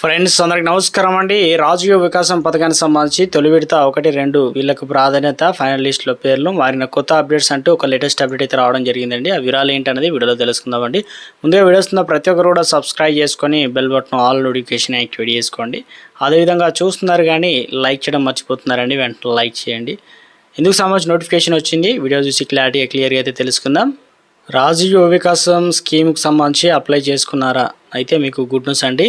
Friends అందరికి నమస్కారం అండి. రాజకీయ వికాసం పథకానికి సంబంధించి తొలి విడత ఒకటి రెండు వీళ్ళకు ప్రాధాన్యత ఫైనల్ లిస్ట్లో పేర్లు మారిన కొత్త అప్డేట్స్ అంటూ ఒక లేటెస్ట్ అప్డేట్ అయితే రావడం జరిగిందండి. ఆ వివరాలు ఏంటనేది వీడియోలో తెలుసుకుందామండి ముందుగా వీడియోస్తున్న ప్రతి ఒక్కరు కూడా సబ్స్క్రైబ్ చేసుకొని bell button all notification activate చేసుకోండి. అదేవిధంగా చూస్తున్నారు కానీ లైక్ చేయడం మర్చిపోతున్నారండి వెంటనే లైక్ చేయండి. ఎందుకు సంబంధించి నోటిఫికేషన్ వచ్చింది. వీడియో చూసి క్లారిటీ క్లియర్గా అయితే తెలుసుకుందాం. రాజీవ్ వికాసం స్కీమ్కి సంబంధించి అప్లై చేసుకున్నారా? అయితే మీకు గుడ్ న్యూస్ అండి.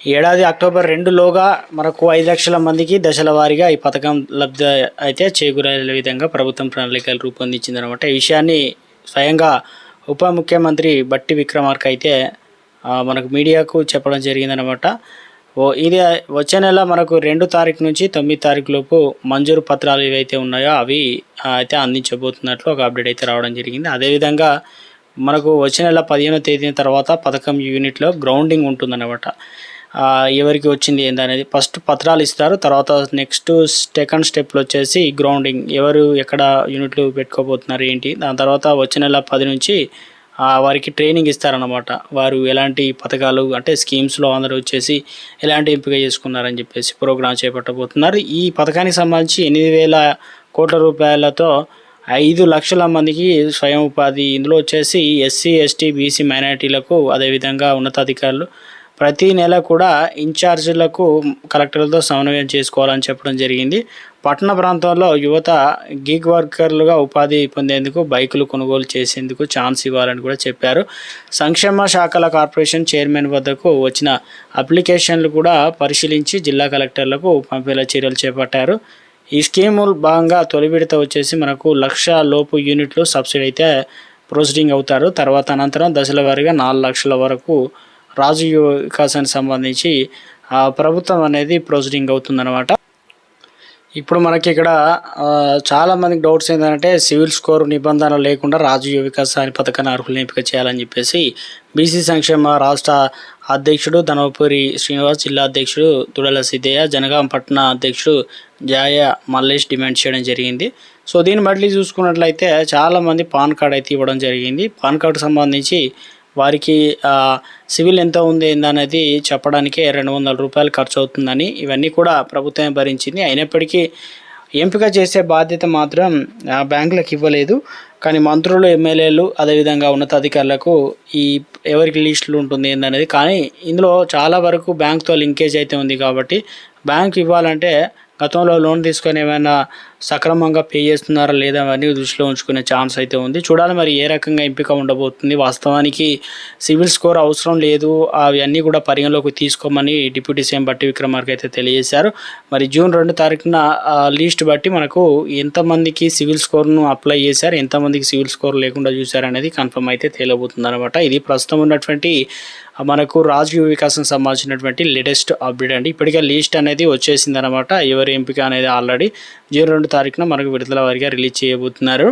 ఏడాది అక్టోబర్ రెండులోగా మనకు ఐదు లక్షల మందికి దశల వారీగా ఈ పథకం లబ్ధి అయితే చేకూరే విధంగా ప్రభుత్వం ప్రణాళికలు రూపొందించిందనమాట ఈ విషయాన్ని స్వయంగా ఉప ముఖ్యమంత్రి బట్టి విక్రమార్క అయితే మనకు మీడియాకు చెప్పడం జరిగిందనమాట ఓ ఇది వచ్చే నెల మనకు రెండు తారీఖు నుంచి తొమ్మిది తారీఖు లోపు మంజూరు పత్రాలు ఏవైతే ఉన్నాయో అవి అయితే అందించబోతున్నట్లు ఒక అప్డేట్ అయితే రావడం జరిగింది. అదేవిధంగా మనకు వచ్చే నెల పదిహేనో తేదీన తర్వాత పథకం యూనిట్లో గ్రౌండింగ్ ఉంటుందన్నమాట. ఎవరికి వచ్చింది ఏందనేది ఫస్ట్ పత్రాలు ఇస్తారు తర్వాత నెక్స్ట్ సెకండ్ స్టెప్లో వచ్చేసి గ్రౌండింగ్ ఎవరు ఎక్కడ యూనిట్లు పెట్టుకోబోతున్నారు ఏంటి దాని తర్వాత వచ్చే నెల పది నుంచి వారికి ట్రైనింగ్ ఇస్తారన్నమాట. వారు ఎలాంటి పథకాలు అంటే స్కీమ్స్లో అందరూ వచ్చేసి ఎలాంటి ఎంపిక చేసుకున్నారని చెప్పేసి ప్రోగ్రామ్ చేపట్టబోతున్నారు. ఈ పథకానికి సంబంధించి ఎనిమిది వేల కోట్ల రూపాయలతో ఐదు లక్షల మందికి స్వయం ఉపాధి ఇందులో వచ్చేసి ఎస్సీ ఎస్టీ బీసీ మైనారిటీలకు అదేవిధంగా ఉన్నతాధికారులు ప్రతి నెల కూడా ఇన్ఛార్జీలకు కలెక్టర్లతో సమన్వయం చేసుకోవాలని చెప్పడం జరిగింది. పట్టణ ప్రాంతంలో యువత గిగ్ వర్కర్లుగా ఉపాధి పొందేందుకు బైకులు కొనుగోలు చేసేందుకు ఛాన్స్ ఇవ్వాలని కూడా చెప్పారు. సంక్షేమ శాఖల కార్పొరేషన్ చైర్మన్ వద్దకు వచ్చిన అప్లికేషన్లు కూడా పరిశీలించి జిల్లా కలెక్టర్లకు పంపేలా చర్యలు చేపట్టారు. ఈ స్కీము భాగంగా తొలి విడత వచ్చేసి మనకు లక్ష లోపు యూనిట్లు సబ్సిడీ అయితే ప్రొసీడింగ్ అవుతారు. తర్వాత అనంతరం దశల వారీగా నాలుగు లక్షల వరకు రాజు వికాసానికి సంబంధించి ప్రభుత్వం అనేది ప్రొసీడింగ్ అవుతుందన్నమాట. ఇప్పుడు మనకి ఇక్కడ చాలామందికి డౌట్స్ ఏంటంటే సివిల్ స్కోర్ నిబంధన లేకుండా రాజు వికాసాన్ని వికాస్ పథకాన్ని అర్హులను ఎంపిక చేయాలని చెప్పేసి బీసీ సంక్షేమ రాష్ట్ర అధ్యక్షుడు ధనవపూరి శ్రీనివాస్ జిల్లా అధ్యక్షుడు దుడల సిద్ధయ్య జనగాం పట్టణ అధ్యక్షుడు జాయ మల్లేష్ డిమాండ్ చేయడం జరిగింది. సో దీన్ని బట్టి చూసుకున్నట్లయితే చాలామంది పాన్ కార్డ్ అయితే ఇవ్వడం జరిగింది. పాన్ కార్డుకు సంబంధించి వారికి సివిల్ ఎంత ఉంది ఏందనేది చెప్పడానికే రెండు వందల రూపాయలు ఖర్చు అవుతుందని ఇవన్నీ కూడా ప్రభుత్వమే భరించింది. అయినప్పటికీ ఎంపిక చేసే బాధ్యత మాత్రం ఆ, బ్యాంకులకు ఇవ్వలేదు. కానీ మంత్రులు ఎమ్మెల్యేలు అదేవిధంగా ఉన్నతాధికారులకు ఈ ఎవరికి లిస్టులు ఉంటుంది ఏందనేది. కానీ ఇందులో చాలా వరకు బ్యాంక్తో లింకేజ్ అయితే ఉంది కాబట్టి బ్యాంక్ ఇవ్వాలంటే గతంలో లోన్ తీసుకొని ఏమైనా సక్రమంగా పే చేస్తున్నారా లేదా అవన్నీ దృష్టిలో ఉంచుకునే ఛాన్స్ అయితే ఉంది. చూడాలి మరి ఏ రకంగా ఎంపిక ఉండబోతుంది. వాస్తవానికి సివిల్ స్కోర్ అవసరం లేదు. అవన్నీ కూడా పరిగణలోకి తీసుకోమని డిప్యూటీ సీఎం బట్టి విక్రమార్క అయితే తెలియజేశారు. మరి జూన్ రెండు తారీఖున ఆ లిస్ట్ బట్టి మనకు ఎంతమందికి సివిల్ స్కోర్ను అప్లై చేశారు ఎంతమందికి సివిల్ స్కోర్ లేకుండా చూశారు అనేది కన్ఫర్మ్ అయితే తేలబోతుంది అనమాట ఇది ప్రస్తుతం ఉన్నటువంటి మనకు రాజకీయ వికాసం సంబంధించినటువంటి లేటెస్ట్ అప్డేట్ అండి. ఇప్పటికే లిస్ట్ అనేది వచ్చేసింది అనమాట ఎవరి ఎంపిక అనేది ఆల్రెడీ జూన్ రెండు తారీఖున మనకు విడుదల వారిగా రిలీజ్ చేయబోతున్నారు.